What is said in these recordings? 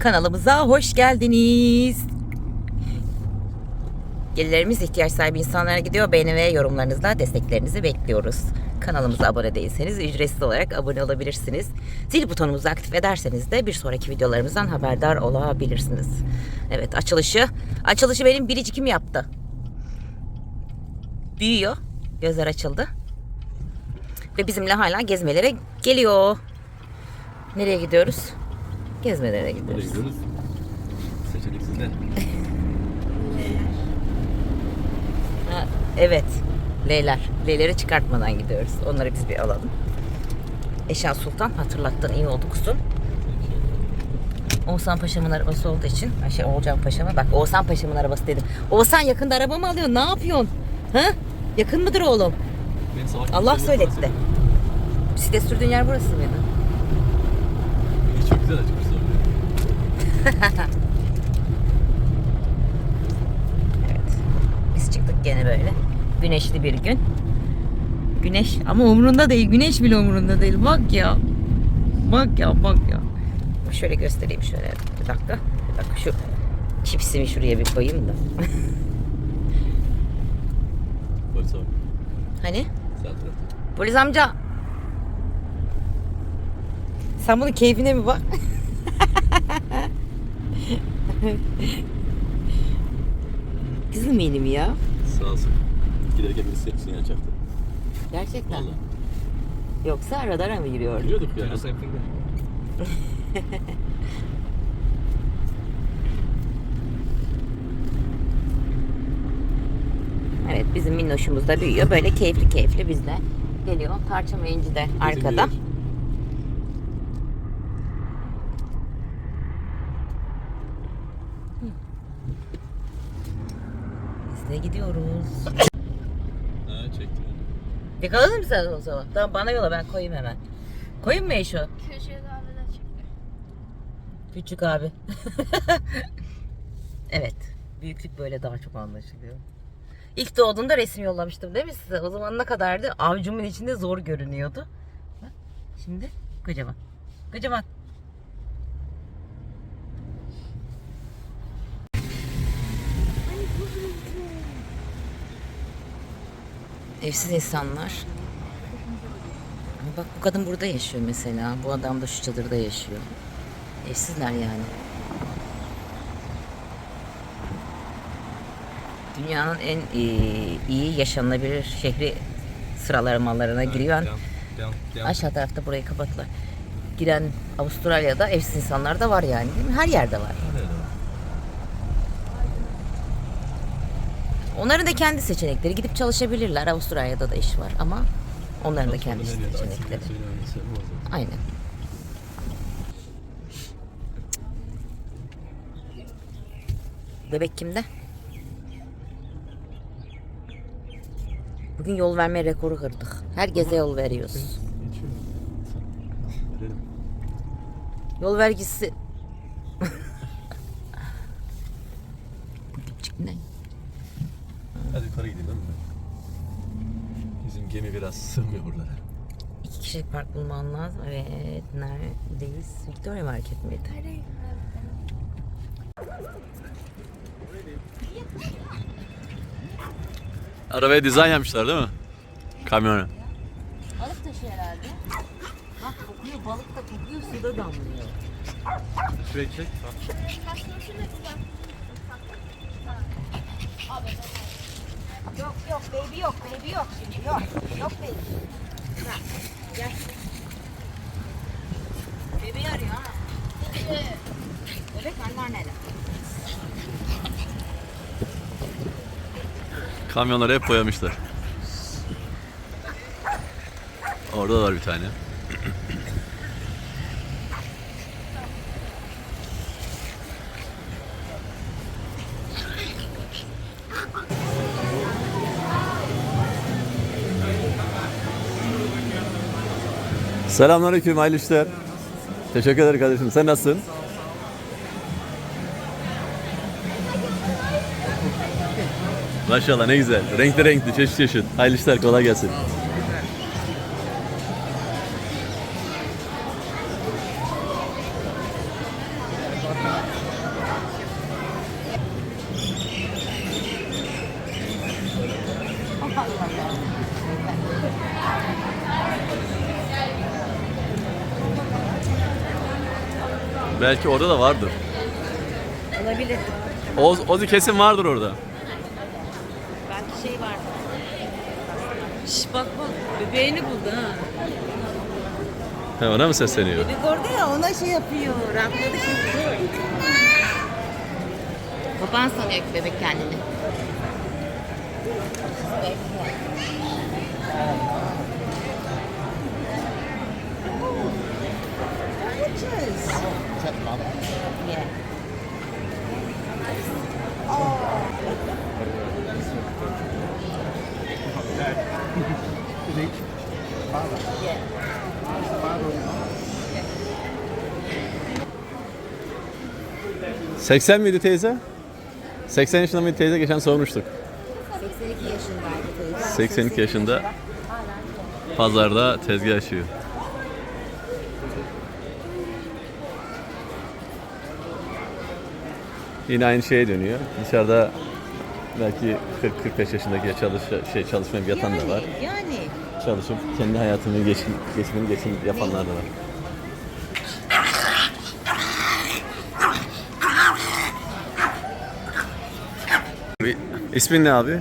Kanalımıza hoş geldiniz. Gelirlerimiz ihtiyaç sahibi insanlara gidiyor. Beğeni ve yorumlarınızla desteklerinizi bekliyoruz. Kanalımıza abone değilseniz ücretsiz olarak abone olabilirsiniz. Zil butonumuzu aktif ederseniz de bir sonraki videolarımızdan haberdar olabilirsiniz. Evet açılışı. Açılışı benim biricikim yaptı. Büyüyor. Gözler açıldı. Ve bizimle hala gezmelere geliyor. Nereye gidiyoruz? Gezmelere Nereye gidiyoruz. gidiyoruz? Seçenek sizde. Ha, evet. Leyler. Leyleri çıkartmadan gidiyoruz. Onları biz bir alalım. Eşan Sultan hatırlattın iyi oldu kuzum. Oğuzhan Paşa'mın arabası olduğu için, ay şey Oğulcan Paşa'mın, bak Oğuzhan Paşa'mın arabası dedim. Oğuzhan yakında araba mı alıyorsun? Ne yapıyorsun? Ha? Yakın mıdır oğlum? Allah kurslarına söyletti. falan Bisiklet sürdüğün yer burası mıydı? Çok güzel açık kurslar. Evet. Biz çıktık gene böyle. Güneşli bir gün. Güneş ama umurunda değil. Güneş bile umurunda değil. Bak ya. Bak ya bak ya. Şöyle göstereyim şöyle. Bir dakika. Bir dakika şu çipsimi şuraya bir koyayım da. Polis abi. Hani? Polis amca. Sen bunun keyfine mi bak? Kızım benim ya. Sağ olsun. Giderken birisi sinyal çaktı. Gerçekten. Valla. Yoksa aradara mı giriyor? Biliyorduk yani. Evet bizim minnoşumuz da büyüyor. Böyle keyifli keyifli bizde geliyor. Ve inci de arkada. De gidiyoruz. Ha çektim. Yakaladın mı sen o zaman? Tamam bana yola ben koyayım hemen. Koyayım mı Eşo? Köşeye kahveden çıktı. Küçük abi. evet. Büyüklük böyle daha çok anlaşılıyor. İlk doğduğunda resim yollamıştım değil mi size? O zaman ne kadardı? Avcumun içinde zor görünüyordu. Bak, Şimdi kocaman. Kocaman. Evsiz insanlar. Bak bu kadın burada yaşıyor mesela. Bu adam da şu çadırda yaşıyor. Evsizler yani. Dünyanın en iyi, iyi yaşanılabilir şehri sıralamalarına giriyor. Devam, devam, devam. Aşağı tarafta burayı kapattılar. Giren Avustralya'da evsiz insanlar da var yani değil mi? Her yerde var. Nerede var? Onların da kendi seçenekleri. Gidip çalışabilirler. Avustralya'da da iş var ama onların da kendi seçenekleri. Aynen. Bebek kimde? Bugün yol verme rekoru kırdık. Herkese yol veriyoruz. Yol vergisi. Bu dipçik ne? Hadi yukarı gideyim değil mi? Bizim gemi biraz sığmıyor buralara. İki kişilik park bulman lazım. Evet. Neredeyiz? Victoria Market miydi? Arabaya dizayn yapmışlar değil mi? Kamyonu. Balık taşı herhalde. Bak kokuyor. Balık da kokuyor. Suda damlıyor. Şuraya çek. Yok yok baby yok baby yok şimdi yok yok baby. Ha, gel. Bebeği arıyor ha. Bebek anneannede. Kamyonları hep boyamışlar. Orada da var bir tane. Selamünaleyküm, hayırlı işler. Teşekkür ederim kardeşim. Sen nasılsın? Maşallah ne güzel. Renkli renkli, çeşit çeşit. Hayırlı işler, kolay gelsin. Belki orada da vardır. Olabilir. Oz, Ozi kesin vardır orada. Belki şey var. Şş bak bak bebeğini buldu ha. He, ona mı sesleniyor? Bebek orada ya ona şey yapıyor. Rahatladı şimdi. Baban sanıyor ki bebek kendini. Yeah. Cık. 80 miydi teyze? 80 yaşında mıydı teyze? Geçen sormuştuk. 82 yaşındaydı teyze. 82 yaşında pazarda tezgah açıyor. yine aynı şeye dönüyor. Dışarıda belki 40-45 yaşındaki çalış şey çalışmayan bir yatan yani, da var. Yani. Çalışıp kendi hayatını geçim, geçimini geçim yapanlar da var. Abi, ismin ne abi?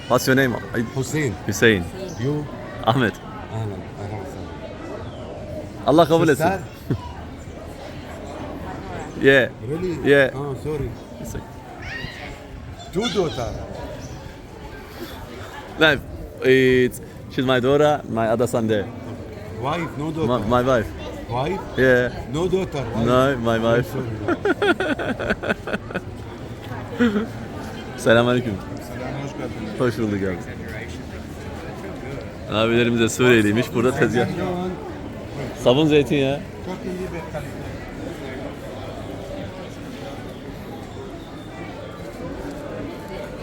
What's your name? Hüseyin. Hüseyin. You? Ahmet. Ahmet. Allah kabul etsin. Yeah. Really? Yeah. Oh, sorry. Two daughter. No, it's, she's my daughter, my other son there. Wife, no My, daughter. my wife. Wife, Yeah. no daughter. Wife. No, my wife. Selamünaleyküm. Hoş bulduk abi. Abilerimiz de Suriyeliymiş. Burada tezgah. Sabun zeytin ya.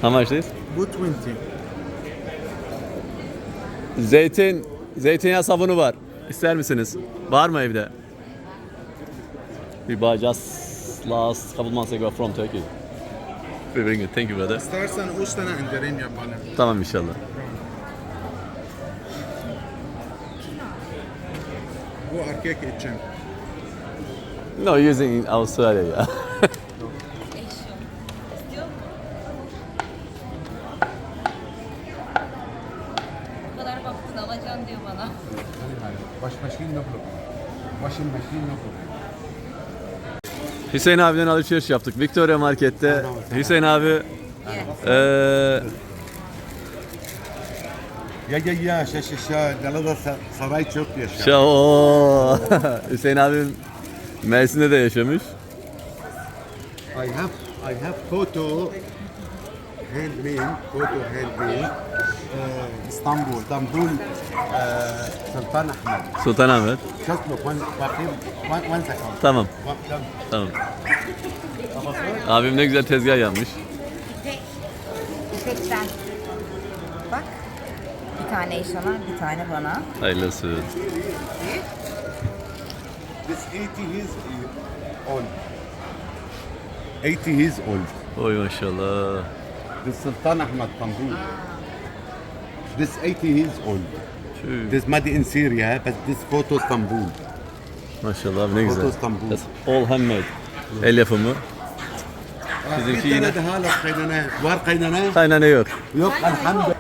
How much this? Bu 20. Zeytin, zeytinyağı sabunu var. İster misiniz? Var mı evde? We buy just last couple months ago from Turkey. We bring it. Thank you brother. İstersen 3 tane indirim yapalım. Tamam inşallah. Bu erkek için. No, using in Australia ya. Hüseyin abiden alışveriş yaptık. Victoria Market'te. Hüseyin abi eee Ya ya ya şa şa şa Galata Saray çok yaşa. Şa Oo. Hüseyin abim Mersin'de de yaşamış. I have I have photo handmade photo handmade uh, İstanbul İstanbul uh, Sultan Ahmed. Sultanahmet. Just look one bakayım one, one second. Tamam, tamam. Abim ne güzel tezgah yapmış. İpekten. Bak. Bir tane eşana, bir tane bana. Hayırlısı. This 80 years old. 80 years old. Oy maşallah. This Sultan Ahmed Tambul. This 80 years old. Tüh, This made in Syria, but this photo Istanbul. Maşallah abi ne güzel. Foto İstanbul. That's all handmade. El yapımı. Bizimki Bir yine- tane daha la kaynana. Var kaynana? Kaynana yok. Yok elhamdülillah.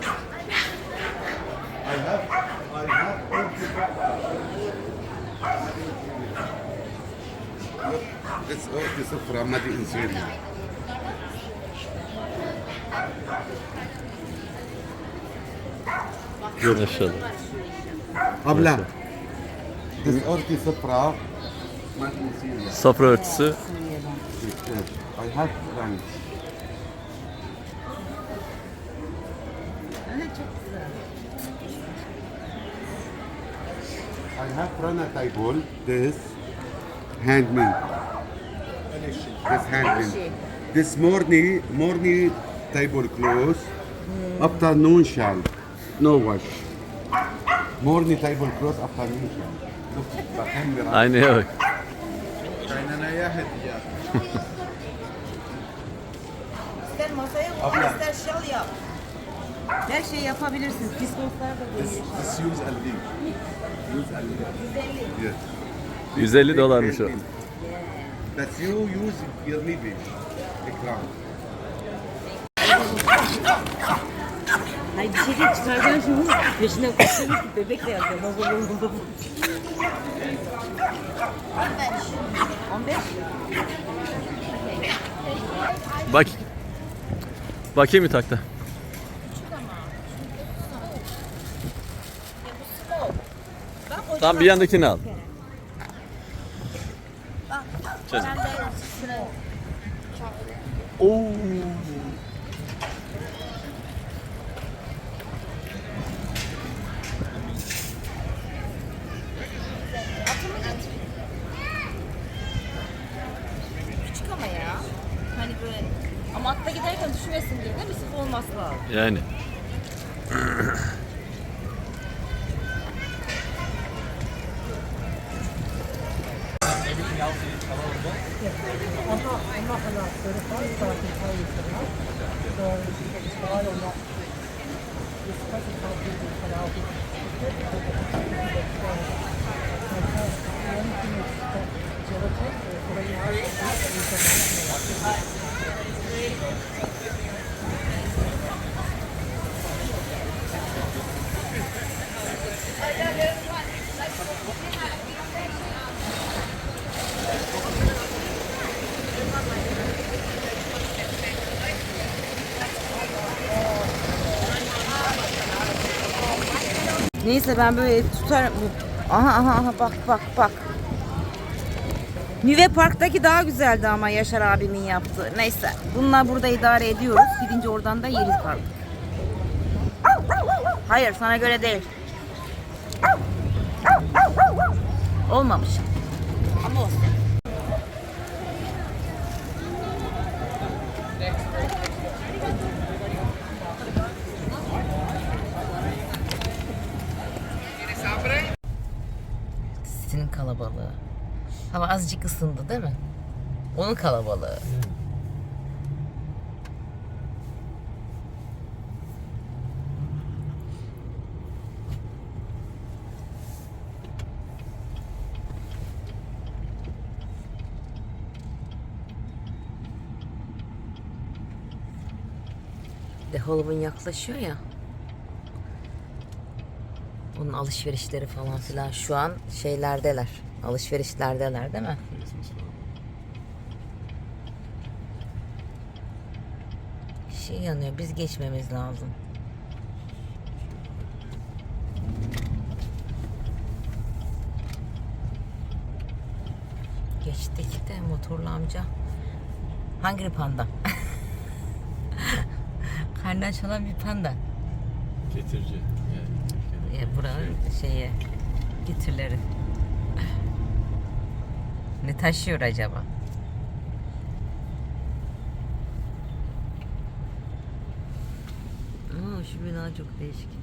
This orki sıfıra made in Syria. Maşallah. Abla. İn Syria. Sofra örtüsü. I have one. I have Rana table, this handmade. This handmade. This morning, morning table clothes, afternoon shall, no wash. Morning tablecloth after mission. Aynaya bak. Kaynanaya hediye. ister masaya koy, Abla. ister şal yap. Her şeyi yapabilirsiniz. Diskoslar da This, geliyor. this 150 dolarmış o. That you use your leaf. Ekran. Hayır bir şey değil çıkaracaksın şunu. Peşinden koşuyor ki bebek de yapıyor. Baba baba baba. 15. 15. Bak. Bakayım bir takta. Tamam bir yandakini al. Çözüm. Oo. Küçük ama ya. Hani böyle ama atta giderken düşmesin diye değil mi? Sıfır olması lazım. Yani. Neyse ben böyle tutarım. Aha aha aha bak bak bak. Nüve Park'taki daha güzeldi ama Yaşar abimin yaptığı. Neyse bunlar burada idare ediyoruz. Gidince oradan da yeriz artık. Hayır sana göre değil. Olmamış. Ama olsun. Sizin kalabalığı. Hava azıcık ısındı değil mi? Onun kalabalığı. De Halloween yaklaşıyor ya. Bunun alışverişleri falan filan şu an şeylerdeler. Alışverişlerdeler değil mi? Şey yanıyor. Biz geçmemiz lazım. Geçtik de motorlu amca. Hangi panda? Karnı çalan bir panda. Getirici. Ya buranın şeyi getirleri. Ne taşıyor acaba? Aa, şu bina çok değişik.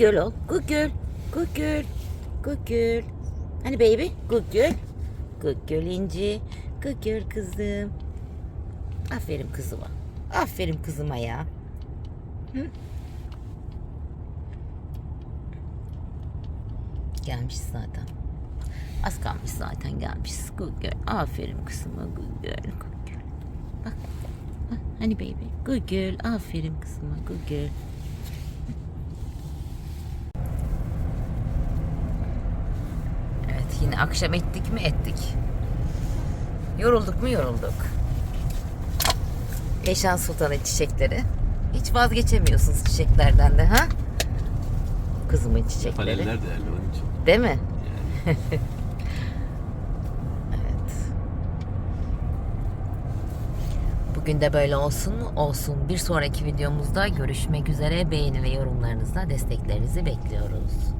Girl ol. Girl. Good girl. Hani baby? Good girl İnci. Girl kızım. Aferin kızıma. Aferin kızıma ya. Hı? Gelmiş zaten. Az kalmış zaten gelmiş. Girl. Aferin kızıma. Good girl. Bak. Hani baby? Girl. Aferin kızıma. Good yine akşam ettik mi ettik. Yorulduk mu yorulduk. Eşan Sultan'ın çiçekleri. Hiç vazgeçemiyorsunuz çiçeklerden de ha? Kızımın çiçekleri. Paneller değerli onun için. Değil mi? Yani. Evet. Bugün de böyle olsun? Olsun. Bir sonraki videomuzda görüşmek üzere. Beğeni ve yorumlarınızla desteklerinizi bekliyoruz.